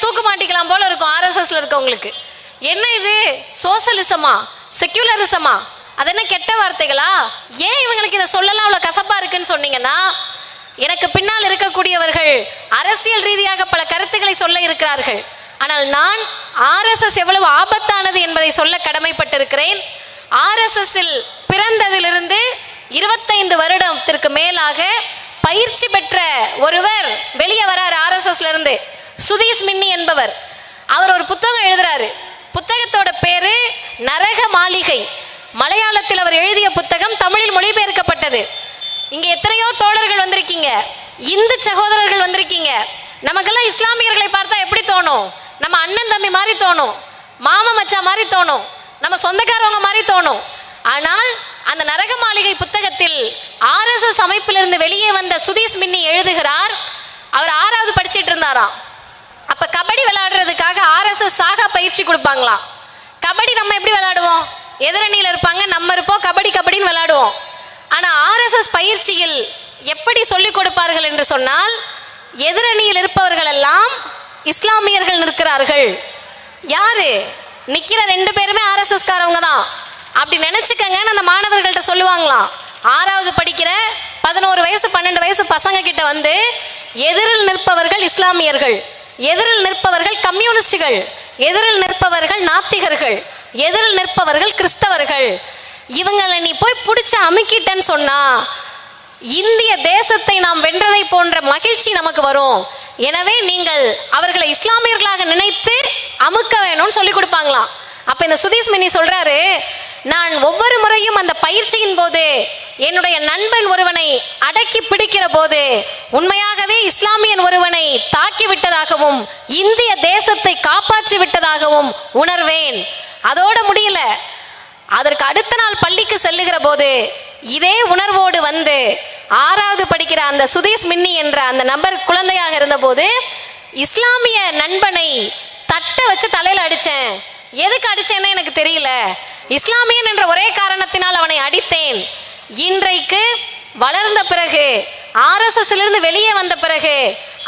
தூக்க மாட்டிக்கலாம் போல இருக்கும் ஆர்எஸ்எஸ்ல இருக்கவங்களுக்கு. என்ன இது? சோசலிசமா செக்யூலரிசமா அது என்ன கெட்ட வார்த்தைகளா? ஏன் இவங்களுக்கு இதை சொல்லலாம் அவ்வளோ கசப்பா இருக்குன்னு சொன்னீங்கன்னா எனக்கு பின்னால் இருக்கக்கூடியவர்கள் அரசியல் ரீதியாக பல கருத்துக்களை சொல்ல இருக்கிறார்கள். ஆனால் நான் ஆர்எஸ்எஸ் எவ்வளவு ஆபத்தானது என்பதை சொல்ல கடமைப்பட்டிருக்கிறேன். ஆர்எஸ்எஸ்ஸில் பிறந்ததிலிருந்து இருபத்தைந்து வருடத்திற்கு மேலாக பயிற்சி பெற்ற ஒருவர் வெளியே வராரு ஆர்எஸ்எஸ்ல இருந்து. சுதீஷ் மின்னி என்பவர். அவர் ஒரு புத்தகம் எழுதுறாரு. புத்தகத்தோட பேரு நரக மாளிகை. மலையாளத்தில் அவர் எழுதிய புத்தகம் தமிழில் மொழிபெயர்க்கப்பட்டது. இங்க எத்தனையோ தோழர்கள் வந்திருக்கீங்க. இந்து சகோதரர்கள் வந்திருக்கீங்க. நமக்கெல்லாம் இஸ்லாமியர்களை பார்த்தா எப்படி தோணும்? நம்ம அண்ணன் தம்பி மாதிரி தோணும். மாமா மச்சா மாதிரி தோணும். நம்ம சொந்தக்காரவங்க மாதிரி தோணும். ஆனால் அந்த நரக மாளிகை புத்தகத்தில் ஆர்எஸ்எஸ் அமைப்பிலிருந்து வெளியே வந்த சுதீஷ் மின்னி எழுதுகிறார். அவர் ஆறாவது படிச்சிட்டு இருந்தாராம். அப்ப கபடி விளையாடுறதுக்காக ஆர்எஸ்எஸ் சாகா பயிற்சி கொடுப்பாங்களாம். கபடி நம்ம எப்படி விளையாடுவோம்? எதிரணியில் இருப்பாங்க நம்ம இருப்போம் கபடி கபடின்னு விளையாடுவோம். ஆனா ஆர்எஸ்எஸ் பயிற்சியில் எப்படி சொல்லிக் கொடுப்பார்கள் என்று சொன்னால் எதிரணியில் இருப்பவர்கள் எல்லாம் இஸ்லாமியர்கள் நிற்கிறார்கள். யாரு? நிக்கிற ரெண்டு பேருமே ஆர்எஸ்எஸ் காரவங்க தான். அப்படி நினைச்சுக்கங்கன்னு அந்த மாணவர்கள்ட்ட சொல்லுவாங்களாம். ஆறாவது படிக்கிற பதினோரு வயசு பன்னெண்டு வயசு பசங்க கிட்ட வந்து எதிரில் நிற்பவர்கள் இஸ்லாமியர்கள். எதிரில் நிற்பவர்கள் கம்யூனிஸ்டுகள் எதிரில் நிற்பவர்கள் நாத்திகர்கள் எதிரில் நிற்பவர்கள் கிறிஸ்தவர்கள். இவங்களை நீ போய் பிடிச்சி அமுக்கிட்டேன்னு சொன்னா இந்திய தேசத்தை நாம் வென்றதை போன்ற மகிழ்ச்சி நமக்கு வரும். எனவே நீங்கள் அவர்களை இஸ்லாமியர்களாக நினைத்து அமுக்க வேணும்னு சொல்லி கொடுப்பாங்களாம். அப்ப இந்த சுதீஷ் மினி சொல்றாரு நான் ஒவ்வொரு முறையும் அந்த பயிற்சியின் போது என்னுடைய நண்பன் ஒருவனை அடக்கி பிடிக்கிற போது உண்மையாகவே இஸ்லாமியன் ஒருவனை தாக்கி விட்டதாகவும் இந்திய தேசத்தை காப்பாற்றி விட்டதாகவும் உணர்வேன். அதோட முடியல. அதற்கு அடுத்த நாள் பள்ளிக்கு செல்லுகிற போது இதே உணர்வோடு வந்து ஆறாவது படிக்கிற அந்த சுதீஷ் மின்னி என்ற அந்த நபர் குழந்தையாக இருந்தபோது இஸ்லாமிய நண்பனை தட்டை வச்சு தலையில் அடித்தேன் எதுக்கு அடிச்சேன்னு எனக்கு தெரியல. இஸ்லாமியன் என்ற ஒரே காரணத்தினால் அவனை அடித்தேன். இன்றைக்கு வளர்ந்த பிறகு ஆர்எஸ்எஸ்லிருந்து வெளியே வந்த பிறகு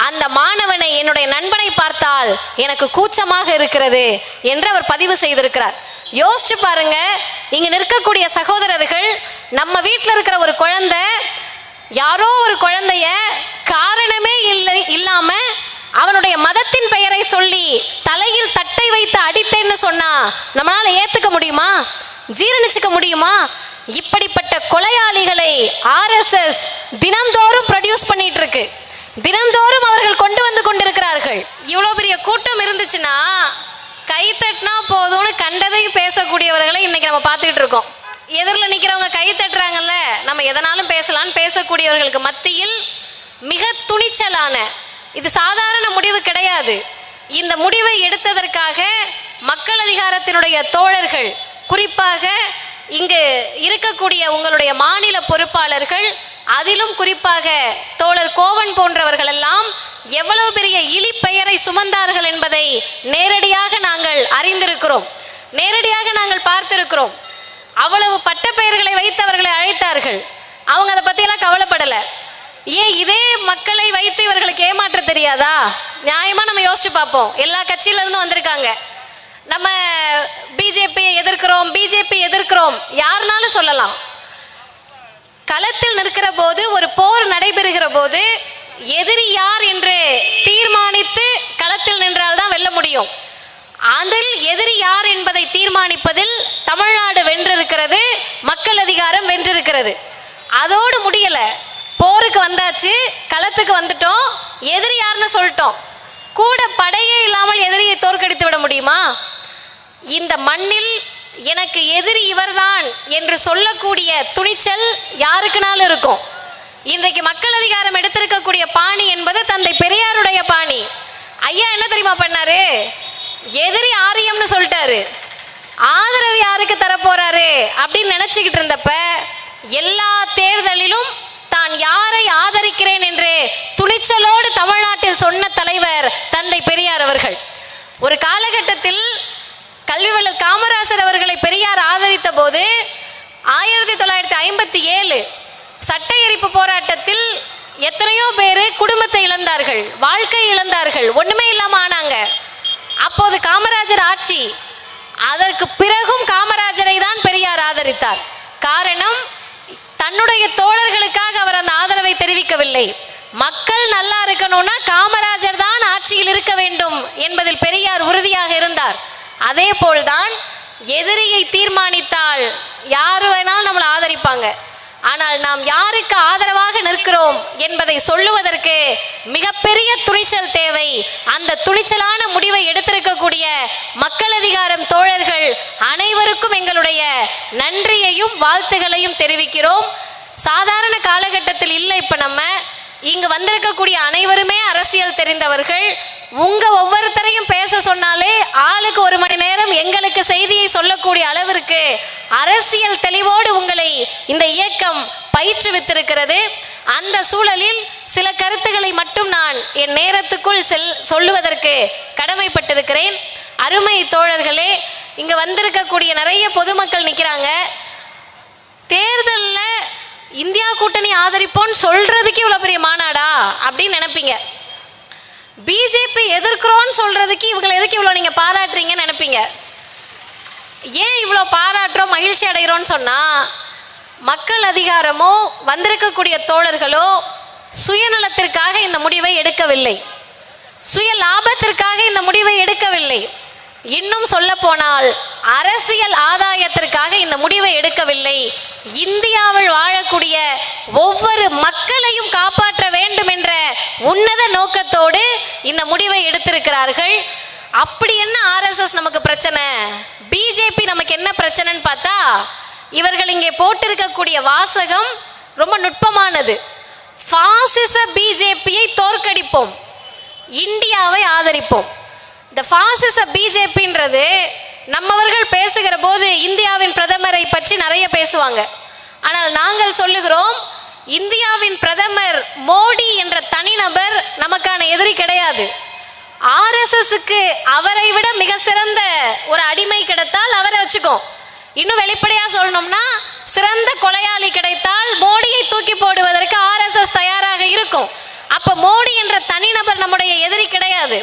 அந்த மாணவனை என்னுடைய நண்பனை பார்த்தால் எனக்கு கூச்சமாக இருக்கிறது என்று அவர் பதிவு செய்திருக்கிறார். யோசிச்சு பாருங்க இங்க நிற்கக்கூடிய சகோதரர்கள் நம்ம வீட்டில் இருக்கிற ஒரு குழந்தை யாரோ ஒரு குழந்தைய காரணமே இல்லை இல்லாம அவனுடைய மதத்தின் பெயரை சொல்லி தலையில் தட்டை வைத்து அடித்தேன்னு சொன்னா நம்மளால ஏத்துக்க முடியுமா? ஜீரணிச்சுக்க முடியுமா? இப்படிப்பட்ட கொலையாளிகளை ஆர்எஸ்எஸ் தினம்தோறும் ப்ரொடியூஸ் பண்ணிட்டு இருக்கு தினம்தோறும் அவர்கள் கொண்டு வந்து கொண்டிருக்கிறார்கள். இவ்வளவு பெரிய கூட்டம் இருந்துச்சுன்னா கை தட்டினா போதும்னு கண்டதையும் பேசக்கூடியவர்களை இன்னைக்கு நம்ம பார்த்துக்கிட்டு இருக்கோம். எதிரில் நிற்கிறவங்க கை தட்டுறாங்கல்ல நம்ம எதனாலும் பேசலாம்னு பேசக்கூடியவர்களுக்கு மத்தியில் மிக துணிச்சலான இது சாதாரண முடிவு கிடையாது. இந்த முடிவை எடுத்ததற்காக மக்கள் அதிகாரத்தினுடைய தோழர்கள் குறிப்பாக இங்கு இருக்கக்கூடிய உங்களுடைய மாநில பொறுப்பாளர்கள் அதிலும் குறிப்பாக தோழர் கோவன் போன்றவர்கள் எல்லாம் எவ்வளவு பெரிய இழி பெயரை சுமந்தார்கள் என்பதை நேரடியாக நாங்கள் அறிந்திருக்கிறோம். நேரடியாக நாங்கள் பார்த்திருக்கிறோம். அவ்வளவு பட்ட பெயர்களை வைத்து அவர்களை அழைத்தார்கள். அவங்க அதை பத்தியெல்லாம் கவலைப்படலை. ஏன் இதே மக்களை வைத்து இவர்களுக்கு ஏமாற்ற தெரியாதா? நியாயமா நம்ம யோசிச்சு பார்ப்போம். எல்லா கட்சியில இருந்தும் வந்திருக்காங்க. நம்ம பிஜேபி எதிர்க்கிறோம் பிஜேபி எதிர்க்கிறோம். யாருனாலும் சொல்லலாம். களத்தில் நிற்கிற போது ஒரு போர் நடைபெறுகிற போது எதிரி யார் என்று தீர்மானித்து களத்தில் நின்றால்தான் வெல்ல முடியும். அதில் எதிரி யார் என்பதை தீர்மானிப்பதில் தமிழ்நாடு வென்றிருக்கிறது மக்கள் அதிகாரம் வென்றிருக்கிறது. அதோடு முடியல இடத்துக்கு வந்துட்டோம் எதிரி யாருன்னு சொல்லிட்டோம். கூட படையே இல்லாமல் எதிரியை தோற்கடித்து விட முடியுமா? இந்த மண்ணில் எனக்கு எதிரி இவர்தான் என்று சொல்லக்கூடிய துணிச்சல் யாருக்குனாலும் இருக்கும். இன்றைக்கு மக்கள் அதிகாரம் எடுத்திருக்கக்கூடிய பாணி என்பது தந்தை பெரியாருடைய பாணி. ஐயா என்ன தெரியுமா பண்ணாரு? எதிரி ஆரியம்னு சொல்லிட்டாரு. ஆதரவு யாருக்கு தரப்போறாரு அப்படின்னு நினைச்சுக்கிட்டு இருந்தப்ப எல்லா தேர்தலிலும் நான் யாரை ஆதரிக்கிறேன் என்று துணிச்சலோடு தமிழ்நாட்டில் சொன்ன தலைவர் தந்தை பெரியார் அவர்கள். ஒரு காலகட்டத்தில் கல்விவள்ளல் காமராசர் அவர்களை பெரியார் ஆதரித்த போது ஆயிரத்தி தொள்ளாயிரத்தி ஐம்பத்தி ஏழு சட்ட எரிப்பு போராட்டத்தில் எத்தனையோ பேர் குடும்பத்தை இழந்தார்கள் வாழ்க்கை இழந்தார்கள் ஒண்ணுமே இல்லாம ஆனாங்க. அப்போது காமராஜர் ஆட்சி அதற்கு பிறகும் காமராஜரை தான் பெரியார் ஆதரித்தார். காரணம் தன்னுடைய தோழர்களுக்காக அவர் அந்த ஆதரவை தெரிவிக்கவில்லை. மக்கள் நல்லா இருக்கணும்னா காமராஜர் தான் ஆட்சியில் இருக்க வேண்டும் என்பதில் பெரியார் உறுதியாக இருந்தார். அதே போல்தான் எதிரியை தீர்மானித்தால் யாரு வேணாலும் நம்மளை ஆதரிப்பாங்க. ஆனால் நாம் யாருக்கு ஆதரவாக நிற்கிறோம் என்பதை சொல்லுவதற்கு மிகப்பெரிய துணிச்சல் தேவை. அந்த துணிச்சலான முடிவை எடுத்திருக்கக்கூடிய மக்கள் அதிகாரம் தோழர்கள் அனைவருக்கும் எங்களுடைய நன்றியையும் வாழ்த்துகளையும் தெரிவிக்கிறோம். சாதாரண காலகட்டத்தில் இல்லை இப்ப நம்ம. இங்கு வந்திருக்கக்கூடிய அனைவருமே அரசியல் தெரிந்தவர்கள். உங்க ஒவ்வொருத்தரையும் பேச சொன்னாலே ஆளுக்கு ஒரு மணி நேரம் எங்களுக்கு செய்தியை சொல்லக்கூடிய அளவிற்கு அரசியல் தெளிவோடு உங்களை இந்த இயக்கம் பயிற்றுவித்திருக்கிறது. அந்த சூழலில் சில கருத்துக்களை மட்டும் நான் என் நேரத்துக்குள் செல் சொல்லுவதற்கு கடமைப்பட்டிருக்கிறேன். அருமை தோழர்களே இங்க வந்திருக்கக்கூடிய நிறைய பொதுமக்கள் நிற்கிறாங்க தேர்தலில் இந்தியா கூட்டணி ஆதரிப்போன்னு சொல்றதுக்கு இவ்வளோ பெரிய மாநாடா? அப்படின்னு நினைப்பீங்க. பிஜேபி எதிர்க்கிறோன்னு சொல்றதுக்கு இவங்களை எதுக்கு இவ்வளோ நீங்க பாராட்டுறீங்கன்னு நினைப்பீங்க? ஏன் இவ்வளோ பாராட்டுறோம் மகிழ்ச்சி அடைகிறோம்னு சொன்னா மக்கள் அதிகாரமோ வந்திருக்கக்கூடிய தோழர்களோ சுயநலத்திற்காக இந்த முடிவை எடுக்கவில்லை. சுய லாபத்திற்காக இந்த முடிவை எடுக்கவில்லை. இன்னும் சொல்ல போனால் அரசியல் ஆதாயத்திற்காக இந்த முடிவை எடுக்கவில்லை. இந்தியாவில் வாழக்கூடிய ஒவ்வொரு மக்களையும் காப்பாற்ற வேண்டும் என்ற உன்னத நோக்கத்தோடு இந்த முடிவை எடுத்திருக்கிறார்கள். அப்படி என்ன ஆர்எஸ்எஸ் நமக்கு பிரச்சனை? பிஜேபி நமக்கு என்ன பிரச்சனைன்னு பார்த்தா இவர்கள் இங்கே போட்டிருக்கக்கூடிய வாசகம் ரொம்ப நுட்பமானது. பாசிச பிஜேபியை தோற்கடிப்போம். இந்தியாவை ஆதரிப்போம். இந்த பாசிச பிஜேபின்றது நம்மவர்கள் பேசுகிற போது இந்தியாவின் பிரதமரை பற்றி நிறைய பேசுவாங்க. ஆனால் நாங்கள் சொல்லுகிறோம் இந்தியாவின் பிரதமர் மோடி என்ற தனிநபர் நமக்கான எதிரி கிடையாது. ஆர்எஸ்எஸ்க்கு அவரை விட மிக சிறந்த ஒரு அடிமை கிடைத்தால் அவரை வச்சுக்கோ. இன்னும் வெளிப்படையா சொல்லணும்னா சிறந்த கொலையாளி கிடைத்தால் மோடியை தூக்கி போடுவதற்கு ஆர்எஸ்எஸ் தயாராக இருக்கும். அப்ப மோடி என்ற தனிநபர் நம்முடைய எதிரி கிடையாது.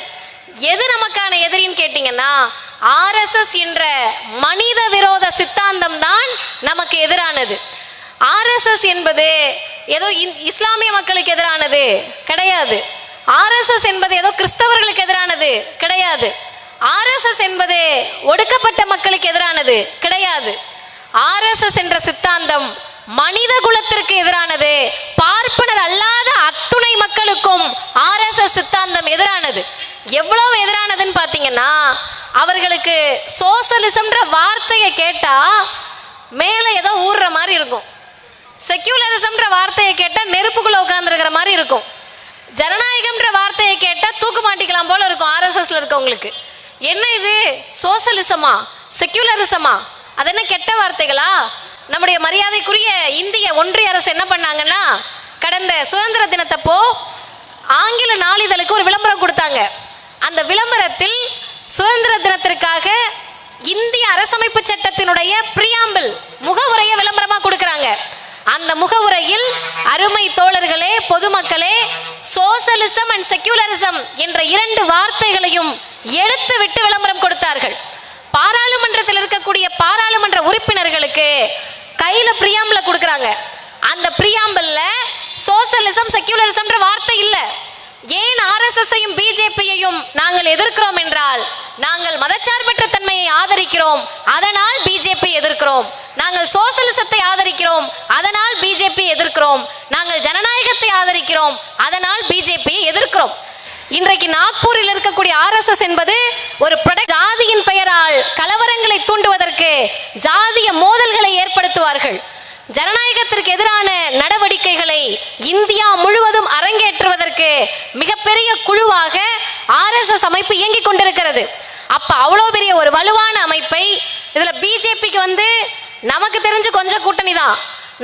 எது நமக்கான எதிரின்னு கேட்டீங்கன்னா ஆர்எஸ்எஸ் என்ற மனித விரோத சித்தாந்தம் தான் நமக்கு எதிரானது. ஆர்எஸ்எஸ் என்பது ஏதோ இந்- இஸ்லாமிய மக்களுக்கு எதிரானது கிடையாது. ஆர்எஸ்எஸ் என்பது ஏதோ கிறிஸ்தவர்களுக்கு எதிரானது கிடையாது. ஆர்எஸ்எஸ் என்பது ஒடுக்கப்பட்ட மக்களுக்கு எதிரானது கிடையாது. ஆர்எஸ்எஸ் என்ற சித்தாந்தம் மனித குலத்திற்கு எதிரானது பார்ப்பனர் அல்லாத அத்துணை மக்களுக்கும் ஆர்எஸ்எஸ் சித்தாந்தம் எதிரானது. எவ்வளவு எதிரானதுன்னு பார்த்தீங்கன்னா அவர்களுக்கு சோசலிசம்ன்ற வார்த்தையை கேட்டால் மேலே ஏதோ ஊறுற மாதிரி இருக்கும். செக்யூலரிசம்ன்ற வார்த்தையை கேட்டால் நெருப்புக்குள்ளே உட்காந்துருக்கிற மாதிரி இருக்கும். ஜனநாயகம்ன்ற வார்த்தையை கேட்டால் தூக்கு மாட்டிக்கலாம் போல இருக்கும் ஆர்எஸ்எஸ்ல இருக்கவங்களுக்கு. என்ன இது? சோசலிசமா? செக்யூலரிசமா? அது என்ன கெட்ட வார்த்தைகளா? நம்முடைய மரியாதைக்குரிய இந்திய ஒன்றிய அரசு என்ன பண்ணாங்கன்னா கடந்த சுதந்திர தினத்தப்போ ஆங்கில நாளிதழுக்கு ஒரு விளம்பரம் கொடுத்தாங்க. அந்த விளம்பரத்தில் சுதந்திர தினத்திற்காக இந்திய அரசமைப்பு சட்டத்தினுடைய பிரியாம்பிள் முகவுரையை விளம்பரமா கொடுக்கறாங்க. அந்த முகவுரையில் அருமை தோழர்களே பொதுமக்களே சோசலிசம் அண்ட் செக்யூலரிசம் என்ற இரண்டு வார்த்தைகளையும் எடுத்து விட்டு விளம்பரம் கொடுத்தார்கள். பாராளுமன்றத்தில் இருக்கக்கூடிய பாராளுமன்ற உறுப்பினர்களுக்கு கையில பிரியாம்பிள கொடுக்கறாங்க. அந்த பிரியாம்பிள்ல சோசலிசம் செக்யூலரிசம்ன்ற வார்த்தை இல்லை. ஏன் ஆர்எஸ்எஸ்ஸையும் பிஜேபியையும் நாங்கள் எதிர்க்கிறோம் என்றால் நாங்கள் மதச்சார்பற்ற தன்மையை ஆதரிக்கிறோம் அதனால் பிஜேபி எதிர்க்கிறோம். நாங்கள் சோசலிசத்தை ஆதரிக்கிறோம் அதனால் பிஜேபி எதிர்க்கிறோம். நாங்கள் ஜனநாயகத்தை ஆதரிக்கிறோம் அதனால் பிஜேபி எதிர்க்கிறோம். இன்றைக்கு நாக்பூரில் இருக்கக்கூடிய ஆர்எஸ்எஸ் என்பது ஒரு ஜாதியின் பெயரால் கலவரங்களை தூண்டுவதற்கு ஜாதிய மோதல்களை ஏற்படுத்துவார்கள். ஜனநாயகத்திற்கு எதிரான நடவடிக்கைகளை இந்தியா முழுவதும் அரங்கேற்றுவதற்கு மிகப்பெரிய குழுவாக ஆர்எஸ்எஸ் அமைப்பு இயங்கிக் கொண்டிருக்கிறது. அப்ப அவ்வளோ பெரிய ஒரு வலுவான அமைப்பை இதுல பிஜேபிக்கு வந்து நமக்கு தெரிஞ்சு கொஞ்சம் கூட்டணி தான்.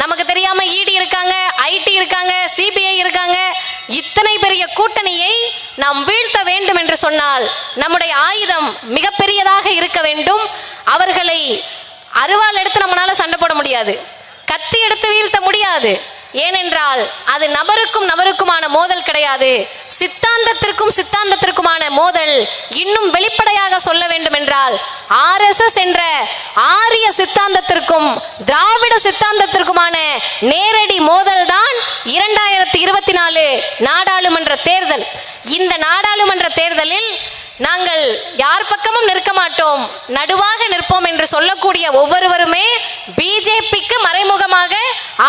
நமக்கு தெரியாம இடி இருக்காங்க ஐடி இருக்காங்க சிபிஐ இருக்காங்க. இத்தனை பெரிய கூட்டணியை நாம் வீழ்த்த வேண்டும் என்று சொன்னால் நம்முடைய ஆயுதம் மிகப்பெரியதாக இருக்க வேண்டும். அவர்களை அருவாள் எடுத்து நம்மளால சண்டை போட முடியாது. கத்தி எடுத்து வீழ்த்த முடியாது. ஏனென்றால் அது நபருக்கும் நபருக்குமான மோதல் கிடையாது. சித்தாந்தத்திற்கும் சித்தாந்தத்திற்குமான மோதல் இன்னும் வெளிப்படையாக சொல்ல வேண்டும் என்றால் ஆர்எஸ்எஸ் என்ற ஆரிய சித்தாந்தத்திற்கும் திராவிட சித்தாந்தத்திற்குமான நேரடி மோதல் தான் இரண்டாயிரத்தி இருபத்தி நாலு நாடாளுமன்ற தேர்தல். இந்த நாடாளுமன்ற தேர்தலில் நாங்கள் யார் பக்கமும் நிற்க மாட்டோம். நடுவாக நிற்போம் என்று சொல்லக்கூடிய ஒவ்வொருவருமே பிஜேபிக்கு மறைமுகமாக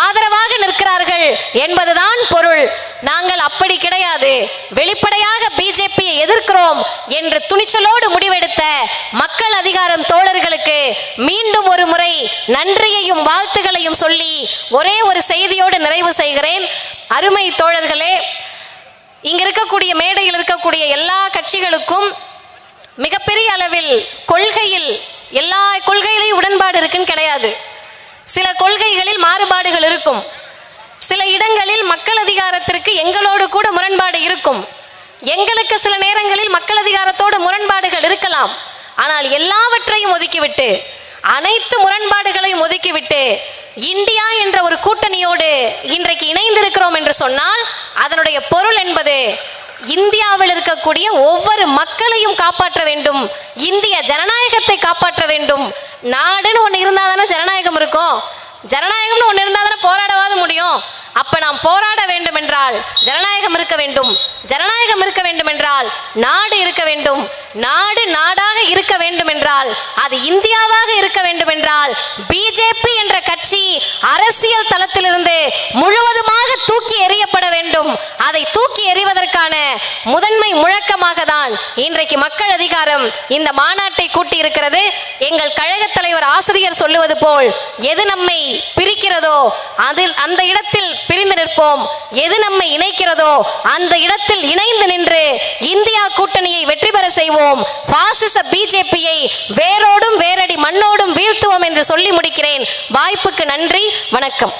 ஆதரவாக நிற்கிறார்கள் என்பதுதான் பொருள். நாங்கள் அப்படி கிடையாது. வெளிப்படையாக பிஜேபியை எதிர்க்கிறோம் என்று துணிச்சலோடு முடிவெடுத்த மக்கள் அதிகாரம் தோழர்களுக்கு மீண்டும் ஒரு முறை நன்றியையும் வாழ்த்துகளையும் சொல்லி ஒரே ஒரு செய்தியோடு நிறைவு செய்கிறேன். அருமை தோழர்களே இங்க இருக்கக்கூடிய மேடையில் இருக்கக்கூடிய எல்லா கட்சிகளுக்கும் மிகப்பெரிய அளவில் கொள்கையில் எல்லா கொள்கையிலையும் உடன்பாடு இருக்குன்னு கிடையாது. சில கொள்கைகளில் மாறுபாடுகள் இருக்கும். சில இடங்களில் மக்கள் அதிகாரத்திற்கு எங்களோடு கூட முரண்பாடு இருக்கும். எங்களுக்கு சில நேரங்களில் மக்கள் அதிகாரத்தோடு முரண்பாடுகள் இருக்கலாம். ஆனால் எல்லாவற்றையும் ஒதுக்கிவிட்டு அனைத்து முரண்பாடுகளையும் ஒதுக்கிவிட்டு இந்தியா என்ற ஒரு கூட்டணியோடு இன்றைக்கு இணைந்திருக்கிறோம் என்று சொன்னால் அதனுடைய பொருள் என்பது இந்தியாவில் இருக்கக்கூடிய ஒவ்வொரு மக்களையும் காப்பாற்ற வேண்டும் இந்திய ஜனநாயகத்தை காப்பாற்ற வேண்டும். நாடுன்னு ஒன்று இருந்தால் தானே ஜனநாயகம் இருக்கும்? ஜனநாயகம்னு ஒன்று இருந்தால் தானே போராடவாது முடியும். அப்போ நாம் போராட வேண்டும் என்றால் ஜனநாயகம் இருக்க வேண்டும். ஜனநாயகம் இருக்க வேண்டும் என்றால் நாடு இருக்க வேண்டும். நாடு நாடாக இருக்க வேண்டும் என்றால் அது இந்தியாவாக இருக்க வேண்டும் என்றால் பிஜேபி என்ற கட்சி அரசியல் தளத்திலிருந்து முழுவதுமாக தூக்கி எறியப்பட வேண்டும். அதை தூக்கி எறிவதற்கான முதன்மை முழக்கமாக தான் இன்றைக்கு மக்கள் அதிகாரம் இந்த மாநாட்டை கூட்டி இருக்கிறது எங்கள் கழக தலைவர் ஆசிரியர் சொல்லுவது போல் எது நம்மை பிரிக்கிறதோ அதில் அந்த இடத்தில் பிரிந்து நிற்போம். எது நம்மை இணைக்கிறதோ அந்த இடத்தில் இணைந்து நின்று இந்தியா கூட்டணியை வெற்றி பெற செய்வோம். பாசிச பிஜேபியை வேரோடும் வேரடி மண்ணோடும் வீழ்த்துவோம் என்று சொல்லி முடிக்கிறேன். வாய்ப்புக்கு நன்றி வணக்கம்.